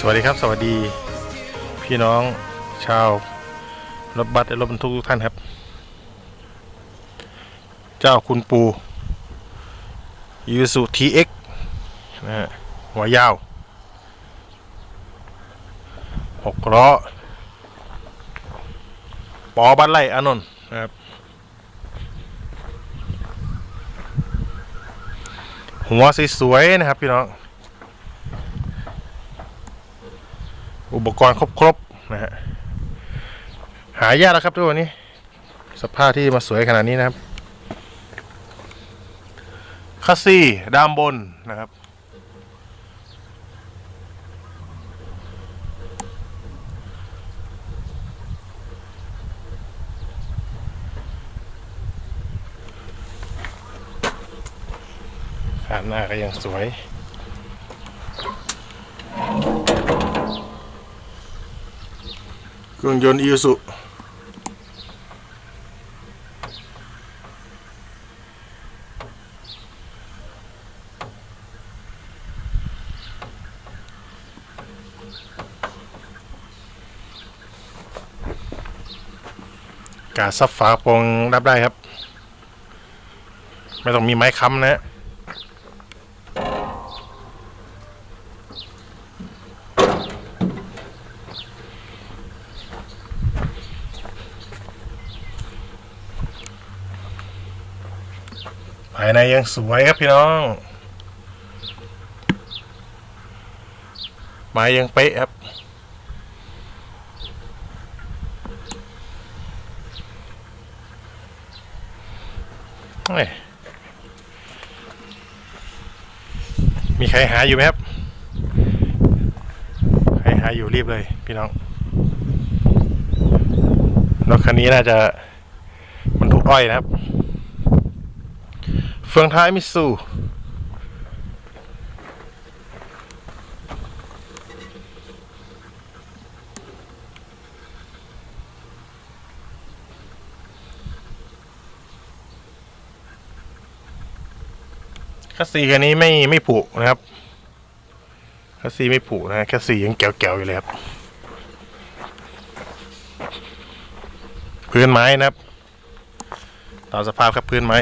สวัสดีครับ สวัสดีพี่น้องชาวรถบัสและรถบรรทุกทุกท่านครับ เจ้าคุณปูยูสุทีเอ็กนะฮะหัวยาวหกล้อปอบันไลอานนท์นะครับหัวสวยๆนะครับพี่น้อง อุปกรณ์ครบๆนะฮะหายากแล้วครับทุกวันนี้ สภาพที่มาสวยขนาดนี้นะครับคัสซี่ดามบนนะครับขาหน้าก็ยังสวย เค รื่องยนต์อีซูกาซับฝาโปรงรับได้ครับ ไม่ต้องมีไม้ค้ำนะภา ยังสวยครับพี่น้อง ไม้ยังเป๊ะครับเฮ้ยมีใครหาอยู่ไหมครับ ใครหาอยู่รีบเลยพี่น้อง รถคันนี้น่าจะบรรทุกอ้อยนะครับ ฟืองท้ายมิตซูคัสซีคันนี้ไม่ไม่ผุนะครับคัสซีไม่ผุนะคัสซียังแก๋วๆอยู่เลยครับ พื้นไม้นะครับตามสภาพครับพื้นไม้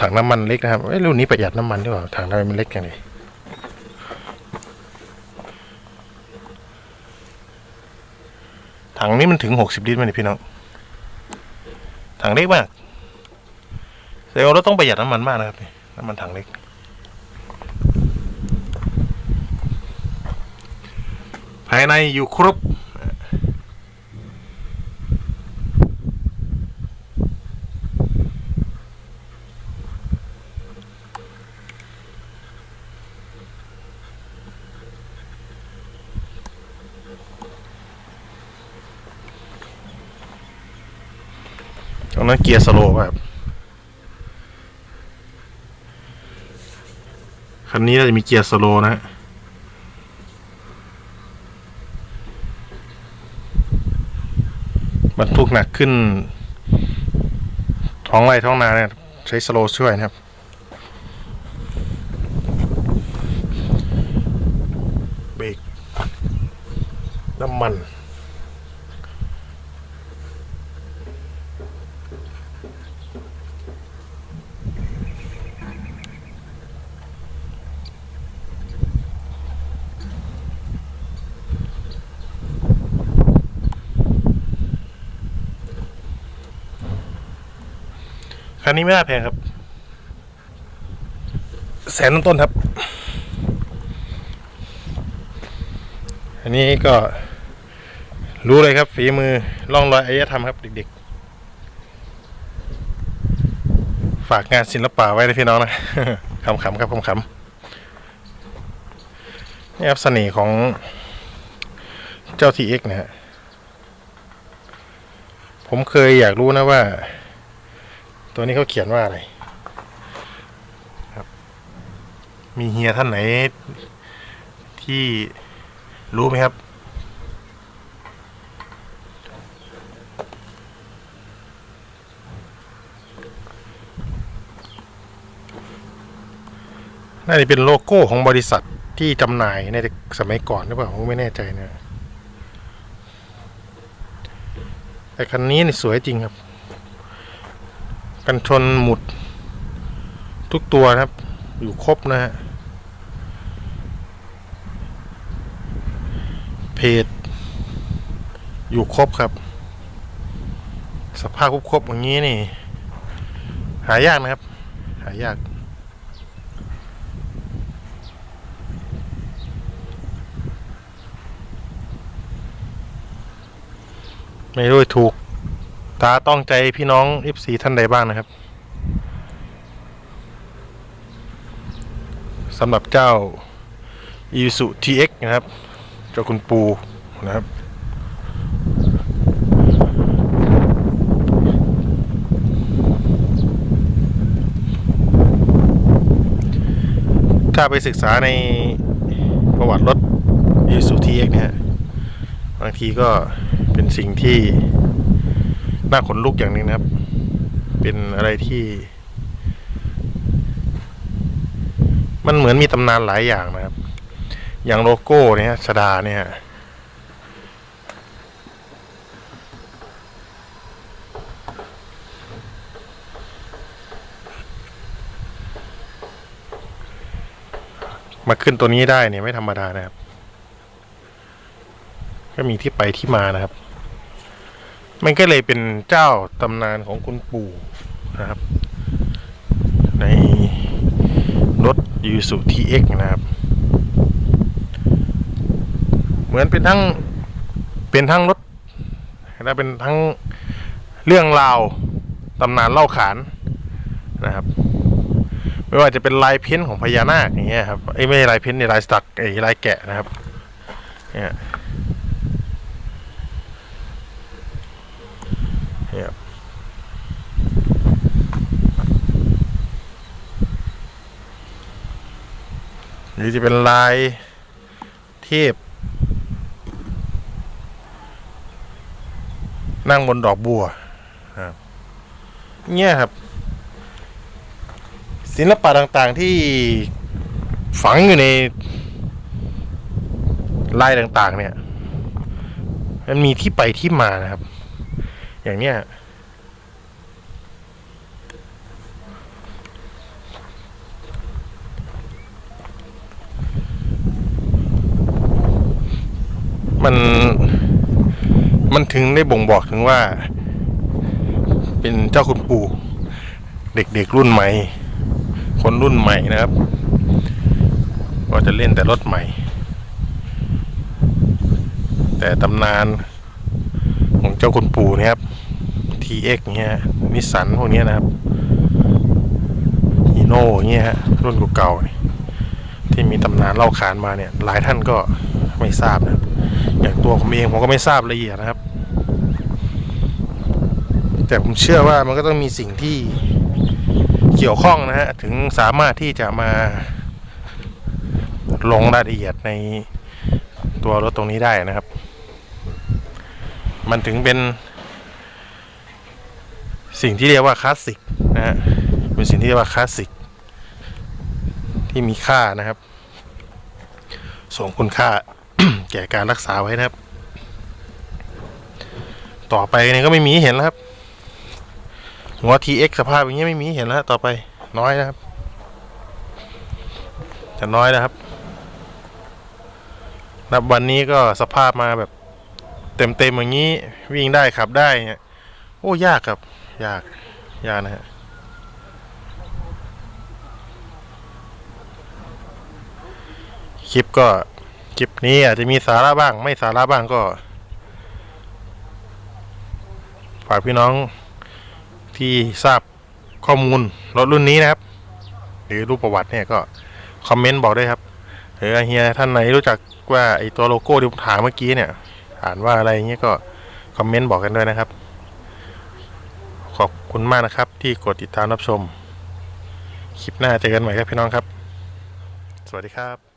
ถังน้ำมันเล็กนะครับเอ้ยรุ่นนี้ประหยัดน้ำมันหรือเปล่าถังน้ำมันเล็กอย่างไรถังนี้มันถึงหกสิบลิตรไหมเนี่ยพี่น้อง ถังเล็กมากแสดงว่ารถต้องประหยัดน้ำมันมากนะครับน้ำมันถังเล็ก ภายในอยู่ครบ นั้นเกียร์สโลว์ป่ะครับคันนี้น่าจะมีเกียร์สโลว์นะฮะบรรทุกหนักขึ้นท้องไร่ท้องนาเนี่ยใช้สโลว์ช่วยนะครับ คันนี้ไม่น่าแพงครับ แสนต้นๆครับ อันนี้ก็รู้เลยครับฝีมือล่องรอยอารยธรรมครับ เด็กๆ ฝากงานศิลปะไว้นะพี่น้องนะขำๆครับขำๆนี่ครับเสน่ห์ของเจ้าทีเอ็กนะฮะผมเคยอยากรู้นะว่า ตัวนี้เขาเขียนว่าอะไรครับ มีเฮียท่านไหน ที่รู้ไหมครับ น่าจะเป็นโลโก้ของบริษัทที่จำหน่ายในสมัยก่อนหรือเปล่าผมไม่แน่ใจนะแต่คันนี้นี่สวยจริงครับ กันชนหมุด ทุกตัวครับ อยู่ครบนะฮะเพจอยู่ครบครับ สภาพครบๆอย่างนี้นี่ หายากนะครับ หายากไม่รู้ถูก ตาต้องใจพี่น้อง F4 ท่านใดบ้างนะครับสำหรับเจ้า i s u TX นะครับ เจ้าคุณปูนะครับ ถ้าไปศึกษาในประวัติรถ i s u TX เอ็กเนี่ยบางทีก็เป็นสิ่งที่ น่าขนลุกอย่างนึ่งนะครับ เป็นอะไรที่ มันเหมือนมีตำนานหลายอย่างนะครับ อย่างโลโก้เนี่ยชดาเนี่ยมาขึ้นตัวนี้ได้เนี่ยไม่ธรรมดานะครับ ก็มีที่ไปที่มานะครับ มันก็เลยเป็นเจ้าตำนานของคุณปู่นะครับ ในรถยูสุทีเอ็กนะครับ เหมือนเป็นทั้งเป็นทั้งรถและเป็นทั้งเรื่องราวตำนานเล่าขานนะครับ ไม่ว่าจะเป็นลายเพ้นท์ของพญานาคอย่างเงี้ยครับไอ้ไม่ใช่ลายเพ้นท์ในลายสตักไอ้ลายแกะนะครับเนี่ย นี่ยหรือจะเป็นลายเทพ นั่งบนดอกบัวครับเนี่ยครับ ศิลปะต่างๆที่ฝังอยู่ในลายต่างๆ เนี่ย มันมีที่ไปที่มานะครับ อย่างเนี้ยมันมันถึงได้บ่งบอกถึงว่า เป็นเจ้าคุณปู่ เด็กๆรุ่นใหม่ คนรุ่นใหม่นะครับ ก็จะเล่นแต่รถใหม่ แต่ตำนานของเจ้าคุณปู่นะครับ TX เงี้ยนิสสันพวกนี้นะครับฮีโน่เงี้ยฮะรุ่นเก่าๆที่มีตำนานเล่าขานมาเนี่ย หลายท่านก็ไม่ทราบนะครับ อย่างตัวผมเองผมก็ไม่ทราบละเอียดนะครับ แต่ผมเชื่อว่ามันก็ต้องมีสิ่งที่เกี่ยวข้องนะฮะ ถึงสามารถที่จะมาลงรายละเอียดในตัวรถตรงนี้ได้นะครับ มันถึงเป็น สิ่งที่เรียกว่าคลาสสิกนะฮะเป็นสิ่งที่เรียกว่าคลาสสิกที่มีค่านะครับ ส่งคุณค่าแก่การรักษาไว้นะครับ ต่อไปเนี่ยก็ไม่มีเห็นแล้วครับหัว TX สภาพอย่างเงี้ยไม่มีเห็นแล้วต่อไปน้อยนะครับจะน้อยนะครับ นับวันนี้ก็สภาพมาแบบเต็มๆอย่างนี้วิ่งได้ขับได้เนี่ยโอ้ยากครับ ยาก ยากนะฮะคลิปก็คลิปนี้อาจจะมีสาระบ้าง ไม่สาระบ้างก็ฝากพี่น้องที่ทราบข้อมูลรถรุ่นนี้นะครับ หรือรูปประวัติเนี่ยก็คอมเมนต์บอกได้ครับหรือเฮียท่านไหนรู้จักว่าไอตัวโลโก้ที่ผมถามเมื่อกี้เนี่ยอ่านว่าอะไรเงี้ยก็คอมเมนต์บอกกันด้วยนะครับ ขอบคุณมากนะครับ ที่กดติดตามรับชม คลิปหน้าเจอกันใหม่ครับพี่น้องครับ สวัสดีครับ